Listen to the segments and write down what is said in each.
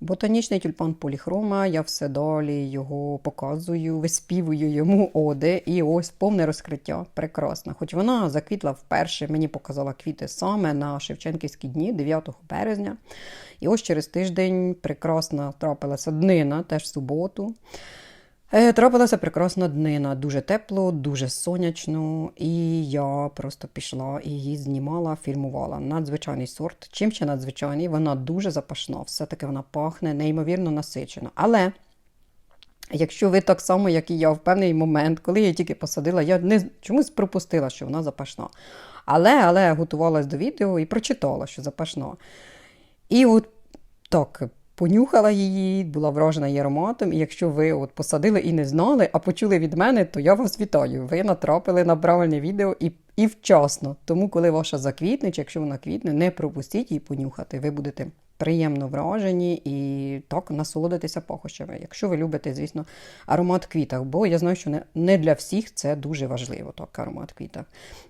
Ботанічний тюльпан поліхрома, я все далі його показую, виспівую йому оди, і ось повне розкриття. Прекрасно. Хоч вона заквітла вперше, мені показала квіти саме на Шевченківські дні, 9 березня. І ось через тиждень прекрасна трапилася днина, теж в суботу. Е, Трапилася прекрасна днина, дуже тепло, дуже сонячно, і я просто пішла і її знімала, фільмувала. Надзвичайний сорт. Чим ще надзвичайний? Вона дуже запашна, все-таки вона пахне неймовірно насичено. Але якщо ви так само, як і я, в певний момент, коли я тільки посадила, я не чомусь пропустила, що вона запашна. Але, але готувалась до відео і прочитала, що запашна. І от так, понюхала її, була вражена її ароматом. І якщо ви от посадили і не знали, а почули від мене, то я вас вітаю. Ви натрапили на правильне відео і, і вчасно. Тому, коли ваша заквітне, чи якщо вона квітне, не пропустіть її понюхати. Ви будете приємно вражені і так насолодитися пахощами. Якщо ви любите, звісно, аромат квітах, бо я знаю, що не, для всіх це дуже важливо, так, аромат квітах.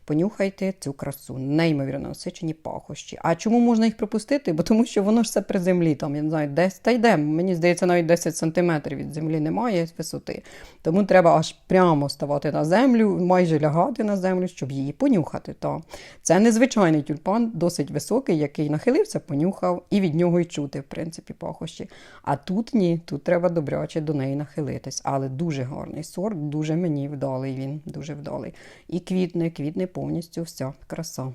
Понюхайте цю красу, неймовірно насичені пахощі. А чому можна їх пропустити? Бо тому що воно ж все при землі, там, я не знаю, десь та йде. Мені здається, навіть 10 сантиметрів від землі немає висоти. Тому треба аж прямо ставати на землю, майже лягати на землю, щоб її понюхати. Та. Це незвичайний тюльпан, досить високий, який нахилився, понюхав, і від нього й чути, в принципі, пахощі. А тут ні, тут треба добряче до неї нахилитись. Але дуже гарний сорт, дуже мені вдалий він, дуже вдалий. І квітне, квітне повністю вся краса.